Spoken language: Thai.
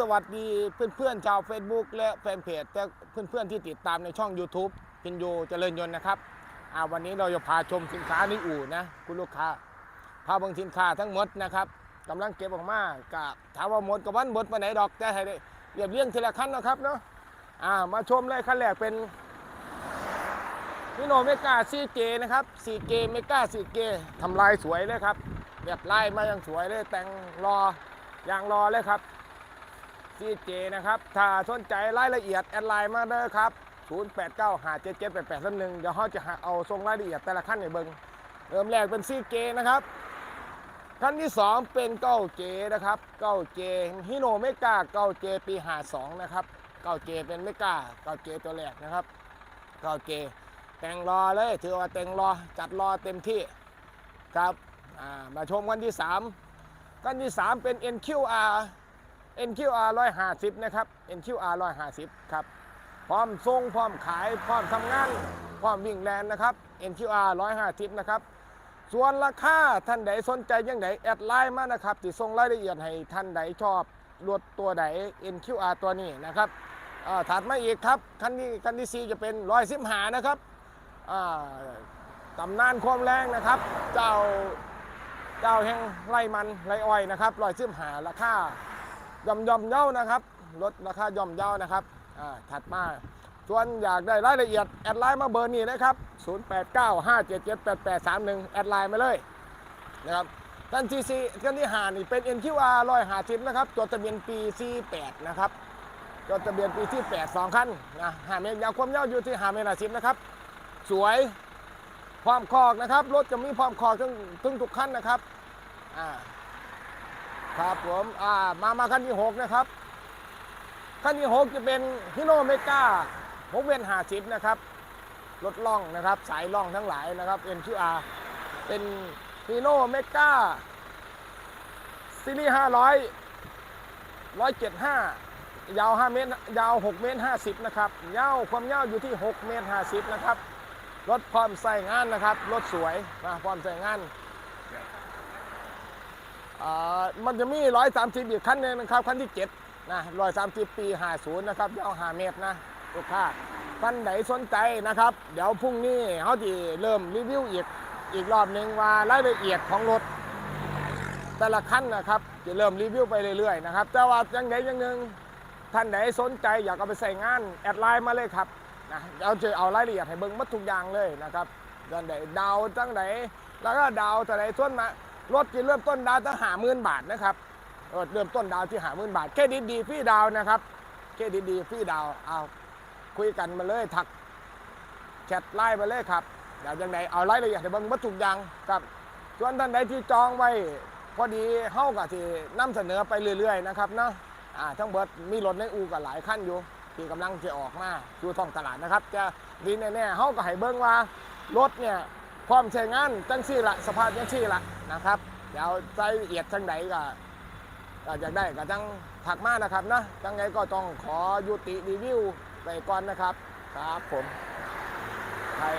สวัสดีเพื่อนๆชาว Facebook และแฟนเพจและเพื่อนๆที่ติดตามในช่อง YouTube พินโยเจริญยนต์นะครับวันนี้เราจะพาชมสินค้าในอู่นะคุณลูกค้าพาเบิ่งสินค้าทั้งหมดนะครับกำลังเก็บออกมากะถามว่าหมดกับวันหมดไปไหนดอกแต่ให้ได้เรียบเรียงทีละขั้นนะครับเนาะมาชมเลยขั้นแรกเป็นนิโนเมกา 4J นะครับ 4J เกเมกา 4J ทำลายสวยเลยครับแบบไลายมายังสวยเลยแต่งรอยางรอเลยครับ 4J นะครับ ถ้าสนใจรายละเอียดแอดไลน์มาเด้อครับ 089 5 7 7 8 8 3 1 เดี๋ยวเขาจะหาเอาส่งรายละเอียดแต่ละขั้นให้เบิ่งเริ่มแรกเป็น 4J นะครับขั้นที่ 2 เป็น 9J นะครับ 9J ฮิโนเมกา 9J ปี52นะครับ 9J เจเป็นเมกา 9J ตัวแรกนะครับ 9J แต่งรอเลยถือว่าแต่งรอจัดรอเต็มที่ครับมาชมกันที่3กันที่ 3 เป็น NQR NQR 150 นะครับ NQR 150 ครับ พร้อมส่งพร้อมขาย พร้อมทำงาน พร้อมวิ่งแลนนะครับ NQR 150 นะครับ ส่วนราคาท่านใดสนใจยังไงแอดไลน์มานะครับที่ส่งรายละเอียดให้ท่านใดชอบรถตัวใด NQR ตัวนี้นะครับถัดมาอีกครับ คันนี้คันที่ 4 จะเป็น110หานะครับตำนานความแรงนะครับ เจ้าเจ้าแห่งไร่มันไร่อ้อยนะครับ110หาราคา ย่อมย่อมเย้านะครับลดราคาย่อมเย้านะครับอ่าถัดมาส่วนอยากได้รายละเอียด แอดไลน์มาเบอร์นี้นะครับ 0895778831 แอดไลน์มาเลยนะครับท่านที่สี่ท่านที่หานี่เป็น NQR 150นะครับตัวทะเบียนปี 48 นะครับตัวทะเบียนปีที่8 2คันนะหาเมตรยาวความยาวอยู่ที่หาเมตรสิบนะครับ สวยพร้อมคอกนะครับ รถจะมีพร้อมคอกทั้งทั้งทุกคันนะครับอ่า ครับผมอ่ามามาคันที่ 6 นะครับคันที่ 6 จะเป็นฮิโนเมกาหกเวนหาสิบนะครับรถล่องนะครับ สายล่องทั้งหลายนะครับ NQR เป็นฮิโนเมกาซีรีส์500 175ยาว5เมตรยาว6เมตร50 นะครับยาวความยาวอยู่ที่ 6 เมตร 50 นะครับ รถพร้อมใส่งานนะครับ รถสวยนะพร้อมใส่งาน มันจะมี 130 อีกคันหนึงนะครับคันที่ 7 นะ130 ปี 50 นะครับยาว5เมตรนะลูกค้าท่านไหนสนใจนะครับ เดี๋ยวพรุ่งนี้เขาจะเริ่มรีวิวอีกอีกรอบหนึ่งว่ารายละเอียดของรถ แต่ละคันนะครับจะเริ่มรีวิวไปเรื่อยๆนะครับแต่ว่ายังไงยังหนึ่งท่านไหนสนใจอยากเอาไปใส่งาน แอดไลน์มาเลยครับนะเราจะเอารายละเอียดให้เบิ่งหมดทุกอย่างเลยนะครับท่านไหนดาวจังไหนแล้วก็ดาวแต่ไหนส่วนมา รถจะเริ่มต้นดาวตั้งหาหมื่นบาทนะครับเออเริ่มต้นดาวที่หาหมื่นบาท เครดิตดีฟรีดาวนะครับเครดิตดีฟรีดาวเอาคุยกันมาเลยทักแชทไลน์มาเลยครับเดี๋ยวยังไงเอารายละเอียดให้เบิ่งหมดทุกอย่างครับส่วนท่านใดที่จองไว้พอดีเฮากับที่นำเสนอไปเรื่อยๆนะครับเนาะอ่าทั้งเบิดมีรถในอู่กับหลายขั้นอยู่ ที่กำลังจะออกมาอยู่ท้องตลาดนะครับ จะดีแน่ๆเฮาก็ให้เบิ่งว่ารถเนี่ยพร้อมใช้งานจังซี่ละสภาพจังซี่ละ นะครับเดี๋ยวรายละเอียดจังใดก็ก็อยากได้ก็จังถักมานะครับนะจังไงก็ต้องขอยุติรีวิวไปก่อนนะครับ ครับผมไทย